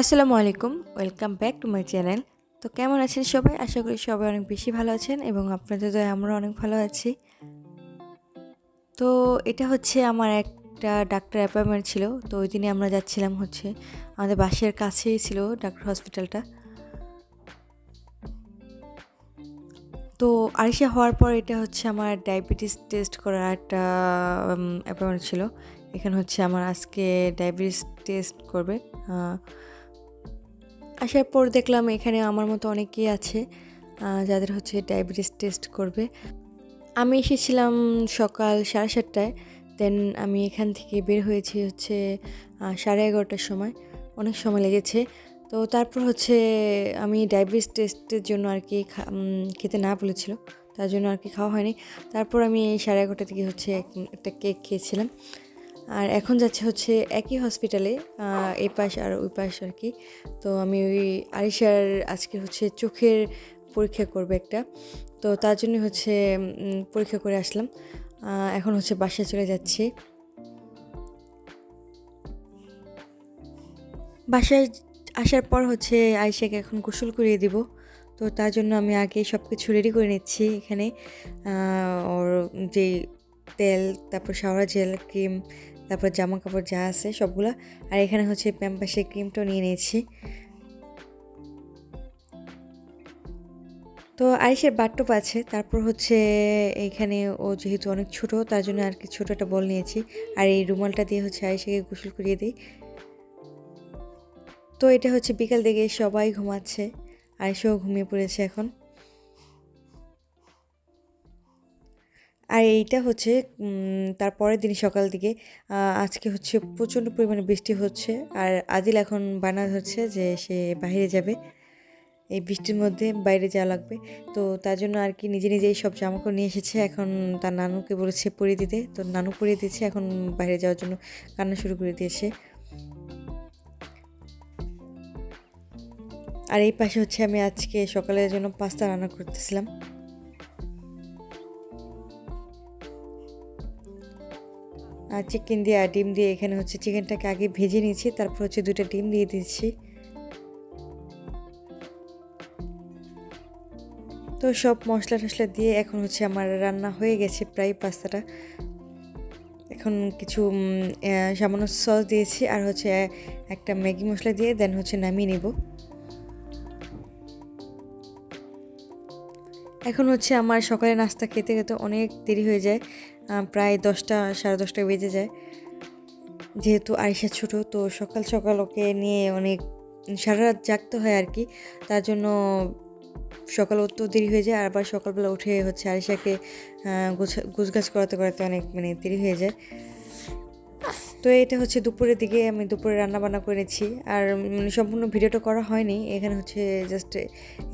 আসসালামু আলাইকুম, welcome back to my channel. তো কেমন আছেন সবাই? আশা করি সবাই অনেক বেশি ভালো আছেন এবং আপনাদের দয়া আমরা অনেক ভালো আছি। তো এটা হচ্ছে আমার একটা ডাক্তার অ্যাপয়েন্টমেন্ট ছিল। তো ওই দিনে আমরা যাচ্ছিলাম হচ্ছে, আমাদের বাসের কাছেই ছিল ডাক্তার হসপিটালটা তো আরিসা হওয়ার পর এটা হচ্ছে আমার ডায়াবেটিস টেস্ট করার একটা অ্যাপয়েন্টমেন্ট ছিল। এখানে হচ্ছে আমার আজকে ডায়াবেটিস টেস্ট করবে। আসার পর দেখলাম এখানে আমার মতো অনেকেই আছে যাদের হচ্ছে ডায়াবেটিস টেস্ট করবে। আমি এসেছিলাম সকাল সাড়ে সাতটায় দেন আমি এখান থেকে বের হয়েছি হচ্ছে সাড়ে এগারোটার সময়। অনেক সময় লেগেছে। তো তারপর হচ্ছে আমি ডায়াবেটিস টেস্টের জন্য আর কি খেতে না বলেছিল, তার জন্য আর কি খাওয়া হয়নি। তারপর আমি সাড়ে এগারোটা থেকে হচ্ছে একটা কেক খেয়েছিলাম। আর এখন যাচ্ছে হচ্ছে একই হসপিটালে এই পাশ আর ওই পাশ আর কি। তো আমি ওই আরিশার আজকে হচ্ছে চোখের পরীক্ষা করবে একটা। তো তার জন্য হচ্ছে পরীক্ষা করে আসলাম। এখন হচ্ছে বাসায় চলে যাচ্ছি। বাসায় আসার পর হচ্ছে আয়েশাকে এখন গোসল করিয়ে দিব। তো তার জন্য আমি আগে সব কিছু রেডি করে নিচ্ছি এখানে। ওর যে তেল, তারপর শাওয়ার জেল ক্রিম তারপর জামা কাপড় যা আছে সবগুলা। আর এখানে হচ্ছে প্যাম্পাসের ক্রিমটাও নিয়ে নিয়েছি। তো আরিসের বাট্টপ আছে, তারপর হচ্ছে এখানে ও যেহেতু অনেক ছোট, তার জন্য আর কি ছোট একটা বল নিয়েছি। আর এই রুমালটা দিয়ে হচ্ছে আরিসাকে গোসল করিয়ে দিই। তো এটা হচ্ছে বিকাল দিকে সবাই ঘুমাচ্ছে আরিসাও ঘুমিয়ে পড়েছে এখন। আর এইটা হচ্ছে উম, তার পরের দিন সকাল দিকে আজকে হচ্ছে প্রচণ্ড পরিমাণে বৃষ্টি হচ্ছে। আর আদিল এখন বানা হচ্ছে যে সে বাইরে যাবে। এই বৃষ্টির মধ্যে বাইরে যাওয়া লাগবে। তো তার জন্য আর কি নিজে নিজেই সব জামাকাপড় নিয়ে এসেছে। এখন তার নানুকে বলেছে পরিয়ে দিতে। তো নানু পরিয়ে দিয়েছে এখন বাইরে যাওয়ার জন্য। কান্না শুরু করে দিয়েছে। আর এই পাশে হচ্ছে আমি আজকে সকালের জন্য পাস্তা রান্না করতেছিলাম। আর চিকেন দিয়ে আর ডিম দিয়ে এখানে হচ্ছে চিকেনটাকে আগে ভেজে নিয়েছি, তারপর হচ্ছে দুটো ডিম দিয়ে দিচ্ছি। তো সব মশলা টশলা দিয়ে এখন হচ্ছে আমার রান্না হয়ে গেছে প্রায় পাস্তাটা। এখন কিছু সামান্য সস দিয়েছি আর হচ্ছে একটা ম্যাগি মশলা দিয়ে, দেন হচ্ছে নামিয়ে নিব। এখন হচ্ছে আমার সকালে নাস্তা খেতে খেতে অনেক দেরি হয়ে যায়। প্রায় দশটা, সাড়ে দশটা বেজে যায়। যেহেতু আরিসা ছোট, তো সকাল সকাল ওকে নিয়ে অনেক, সারা রাত জাগতে হয় আর কি। তার জন্য সকাল উঠতেও দেরি হয়ে যায়, আর আবার সকালবেলা উঠে হচ্ছে আরিসাকে গুছগাছ করাতে করাতে অনেক মানে দেরি হয়ে যায়। তো এটা হচ্ছে দুপুরের দিকে, আমি দুপুরে রান্না বান্না করেছি আর মানে সম্পূর্ণ ভিডিওটা করা হয়নি। এখানে হচ্ছে জাস্ট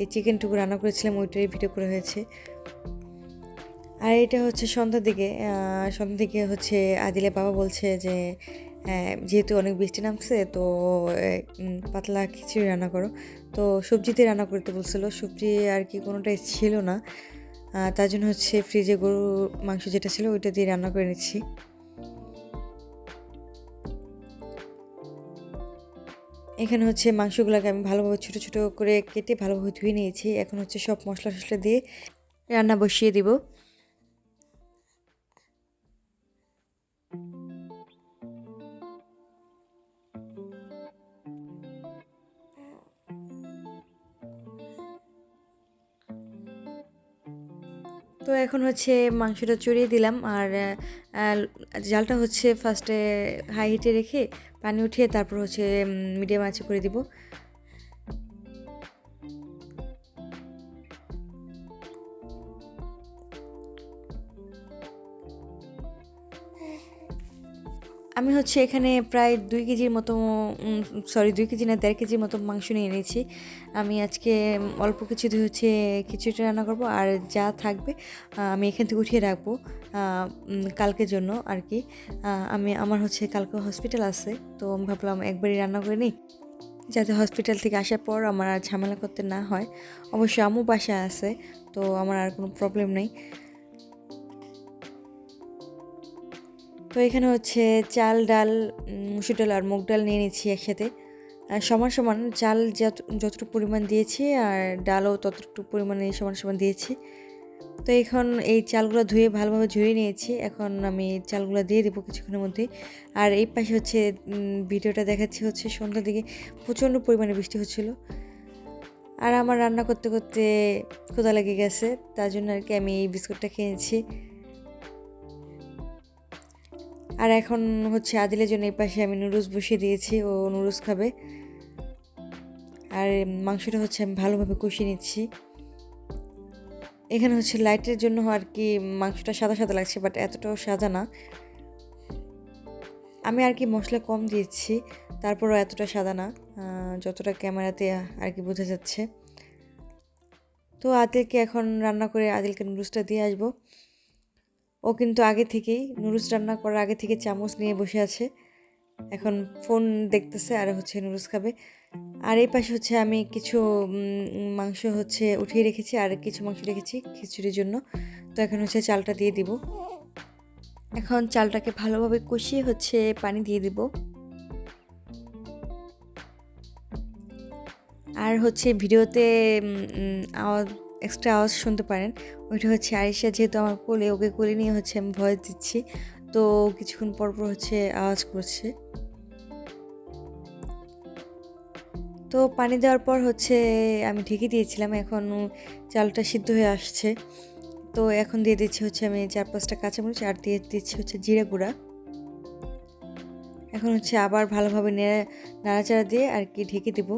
এই চিকেনটুকু রান্না করেছিলাম ওইটাই ভিডিও করে হয়েছে। আর এটা হচ্ছে সন্ধ্যার দিকে সন্ধ্যার দিকে হচ্ছে আদিলে বাবা বলছে যে যেহেতু অনেক বৃষ্টি নামছে, তো পাতলা খিচুড়ি রান্না করো। তো সবজিতে রান্না করতে বলছিল, সবজি আর কি কোনোটাই ছিল না। তার জন্য হচ্ছে ফ্রিজে গরু মাংস যেটা ছিল ওইটা দিয়ে রান্না করে নিচ্ছি। এখানে হচ্ছে মাংসগুলোকে আমি ভালোভাবে ছোটো ছোটো করে কেটে ভালোভাবে ধুয়ে নিয়েছি। এখন হচ্ছে সব মশলা টশলা দিয়ে রান্না বসিয়ে দিব। তো এখন হচ্ছে মাংসটা চড়িয়ে দিলাম আর জালটা হচ্ছে ফার্স্টে হাই হিটে রেখে পানি উঠিয়ে তারপর হচ্ছে মিডিয়াম আঁচে করে দিব। আমি হচ্ছে এখানে প্রায় দুই কেজির মতো সরি দুই কেজি না, দেড় কেজির মতো মাংস নিয়ে নিয়েছি আমি আজকে অল্প কিছু হচ্ছে খিচুড়িটা রান্না করব আর যা থাকবে আমি এখান থেকে উঠিয়ে রাখব কালকের জন্য আর কি। আমি, আমার হচ্ছে কালকে হসপিটাল আছে, তো আমি ভাবলাম একবারই রান্না করে নিই। যাতে হসপিটাল থেকে আসার পর আমার আর ঝামেলা করতে না হয়। অবশ্য আমু বাসায় আছে, তো আমার আর কোনো প্রবলেম নেই। তো এখানে হচ্ছে চাল, ডাল মুসুর ডাল আর মুগ ডাল নিয়ে নিচ্ছি একসাথে। সমান সমান চাল যত, যতটুকু পরিমাণ দিয়েছি আর ডালও ততটুকু পরিমাণে সমান সমান দিয়েছি। তো এখন এই চালগুলো ধুয়ে ভালোভাবে ধুয়ে নিয়েছি। এখন আমি চালগুলো দিয়ে দেবো কিছুক্ষণের মধ্যেই। আর এই পাশে হচ্ছে ভিডিওটা দেখাচ্ছি হচ্ছে সন্ধ্যার দিকে। প্রচণ্ড পরিমাণে বৃষ্টি হচ্ছিল। আর আমার রান্না করতে করতে ক্ষুধা লেগে গেছে। তার জন্য আর কি আমি এই বিস্কুটটা খেয়েছি আর এখন হচ্ছে আদিলের জন্য এই পাশে আমি নুডলস বসিয়ে দিয়েছি, ও নুডলস খাবে। আর মাংসটা হচ্ছে আমি ভালোভাবে কষিয়ে নিচ্ছি। এখানে হচ্ছে লাইটের জন্য আর কি মাংসটা সাদা সাদা লাগছে বাট এতটাও সাদা না। আমি আর কি মশলা কম দিয়েছি, তারপরও এতটা সাদা না যতটা ক্যামেরাতে আর কি বোঝা যাচ্ছে। তো আদিলকে এখন রান্না করে আদিলকে নুডলসটা দিয়ে আসব। ও কিন্তু আগে থেকেই নুডলস রান্না করার আগে থেকে চামচ নিয়ে বসে আছে। এখন ফোন দেখতেছে আর হচ্ছে নুরুস খাবে। আর এই পাশে হচ্ছে আমি কিছু মাংস হচ্ছে উঠিয়ে রেখেছি আর কিছু মাংস রেখেছি খিচুড়ির জন্য। তো এখন হচ্ছে চালটা দিয়ে দিব। এখন চালটাকে ভালোভাবে কষিয়ে হচ্ছে পানি দিয়ে দিব। আর হচ্ছে ভিডিওতে আওয়াজ এক্সট্রা আওয়াজ শুনতে পারেন। ওইটা হচ্ছে আরিশা যেহেতু আমার কোলে, ওকে কোলে নিয়ে হচ্ছে আমি ভয়েস দিচ্ছি। তো কিছুক্ষণ পর পর হচ্ছে আওয়াজ করছে। তো পানি দেওয়ার পর হচ্ছে আমি ঢেকে দিয়েছিলাম, এখন চালটা সিদ্ধ হয়ে আসছে। তো এখন দিয়ে দিচ্ছি হচ্ছে আমি চার পাঁচটা কাঁচামরিচ, আর দিয়ে দিচ্ছি হচ্ছে জিরে গুঁড়া। এখন হচ্ছে আবার ভালোভাবে নেড়ে নাড়াচাড়া দিয়ে আর কি ঢেকে দেবো।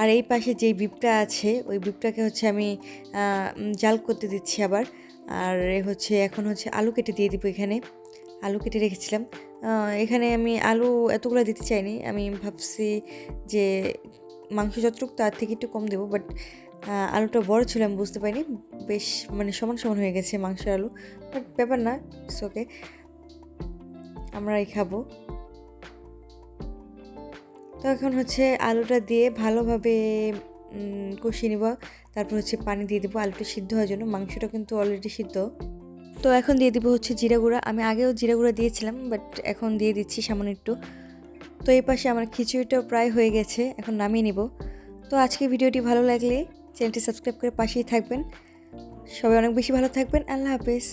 আর এই পাশে যেই বিপটা আছে, ওই বিপটাকে হচ্ছে আমি জাল করতে দিচ্ছি আবার। আর হচ্ছে, এখন হচ্ছে আলু কেটে দিয়ে দিব এখানে। আলু কেটে রেখেছিলাম। এখানে আমি আলু এতগুলো দিতে চাইনি। আমি ভাবছি যে মাংস যতটুকু তার থেকে একটু কম দেবো, বাট আলুটা বড় ছিল আমি বুঝতে পারিনি। বেশ মানে সমান সমান হয়ে গেছে মাংসের আলু। বাট ব্যাপার না ওকে। আমরাই খাব। তো এখন হচ্ছে আলুটা দিয়ে ভালোভাবে কষিয়ে নিব। তারপর হচ্ছে পানি দিয়ে দেবো। আলুটা সিদ্ধ হওয়ার জন্য। মাংসটা কিন্তু অলরেডি সিদ্ধ। তো এখন দিয়ে দিব হচ্ছে জিরা গুঁড়া। আমি আগেও জিরা গুঁড়া দিয়েছিলাম বাট এখন দিয়ে দিচ্ছি সামান্য একটু। তো এই পাশে আমার খিচুড়িটাও প্রায় হয়ে গেছে। এখন নামিয়ে নিব। তো আজকে ভিডিওটি ভালো লাগলে, চ্যানেলটি সাবস্ক্রাইব করে পাশেই থাকবেন। সবাই অনেক বেশি ভালো থাকবেন। আল্লাহ হাফেজ।